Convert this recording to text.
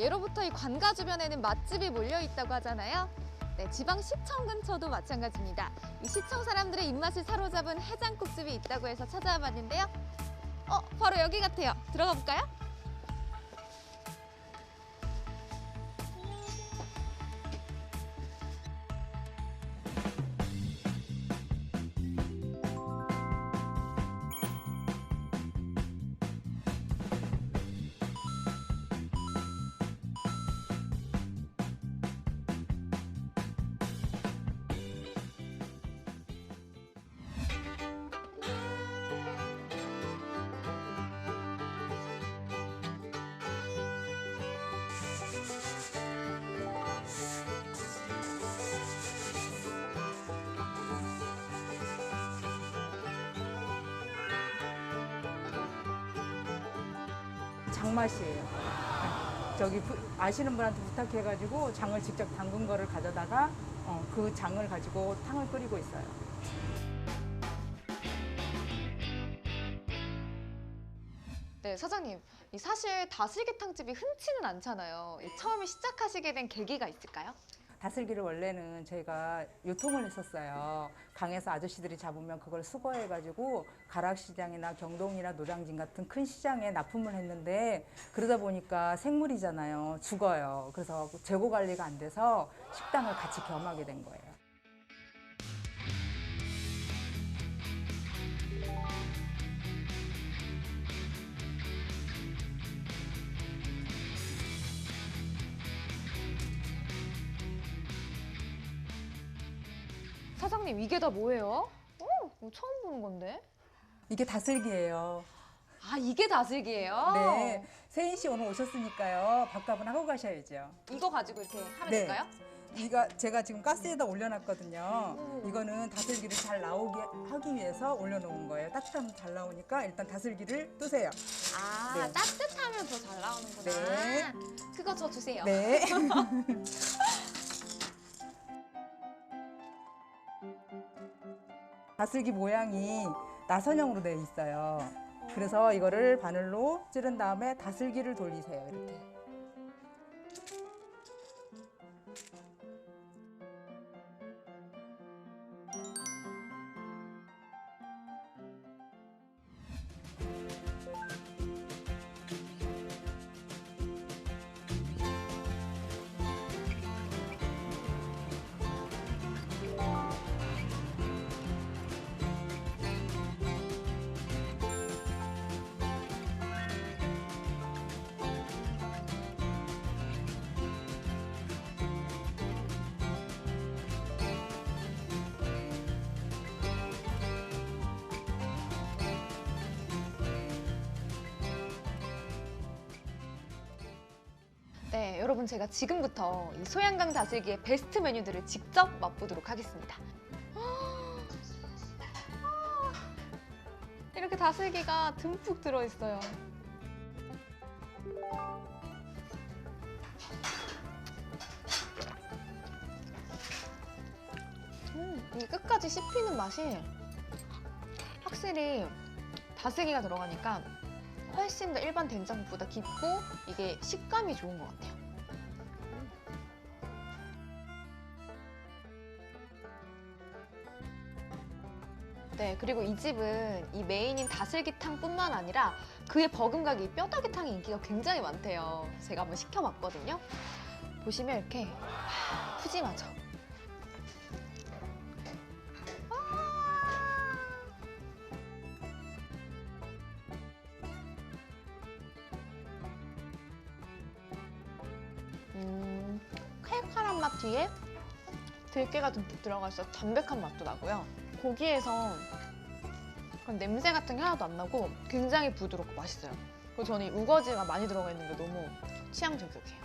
예로부터 이 관가 주변에는 맛집이 몰려 있다고 하잖아요. 네, 지방 시청 근처도 마찬가지입니다. 이 시청 사람들의 입맛을 사로잡은 해장국집이 있다고 해서 찾아와 봤는데요. 어, 바로 여기 같아요. 들어가 볼까요? 장맛이에요. 저기 부- 아시는 분한테 부탁해가지고 장을 직접 담근 거를 가져다가 어, 그 장을 가지고 탕을 끓이고 있어요. 네, 사장님. 이 사실 다슬기탕집이 흔치는 않잖아요. 이 처음에 시작하시게 된 계기가 있을까요? 다슬기를 원래는 저희가 유통을 했었어요. 강에서 아저씨들이 잡으면 그걸 수거해가지고 가락시장이나 경동이나 노량진 같은 큰 시장에 납품을 했는데 그러다 보니까 생물이잖아요. 죽어요. 그래서 재고 관리가 안 돼서 식당을 같이 겸하게 된 거예요. 사장님, 이게 다 뭐예요? 어, 이거 처음 보는 건데. 이게 다슬기예요. 아, 이게 다슬기예요? 네. 세인 씨 오늘 오셨으니까요. 밥값은 하고 가셔야죠. 이거 가지고 이렇게 하면 네. 될까요? 이거 제가 지금 가스에다 올려놨거든요. 이거는 다슬기를 잘 나오게 하기 위해서 올려놓은 거예요. 따뜻하면 잘 나오니까 일단 다슬기를 뜨세요. 아, 네. 따뜻하면 더 잘 나오는구나. 네. 그거 저 주세요. 네. 다슬기 모양이 나선형으로 되어 있어요. 그래서 이거를 바늘로 찌른 다음에 다슬기를 돌리세요. 이렇게. 네, 여러분 제가 지금부터 이 소양강 다슬기의 베스트 메뉴들을 직접 맛보도록 하겠습니다. 이렇게 다슬기가 듬뿍 들어있어요. 음, 이 끝까지 씹히는 맛이 확실히 다슬기가 들어가니까 훨씬 더 일반 된장국보다 깊고 이게 식감이 좋은 것 같아요. 네, 그리고 이 집은 이 메인인 다슬기탕뿐만 아니라 그의 버금가게 이 뼈다귀탕이 인기가 굉장히 많대요. 제가 한번 시켜봤거든요. 보시면 이렇게 와, 푸짐하죠. 뒤에 들깨가 듬뿍 들어가서 담백한 맛도 나고요. 고기에서 냄새 같은 게 하나도 안 나고 굉장히 부드럽고 맛있어요. 그리고 저는 이 우거지가 많이 들어가 있는 게 너무 취향 저격이에요.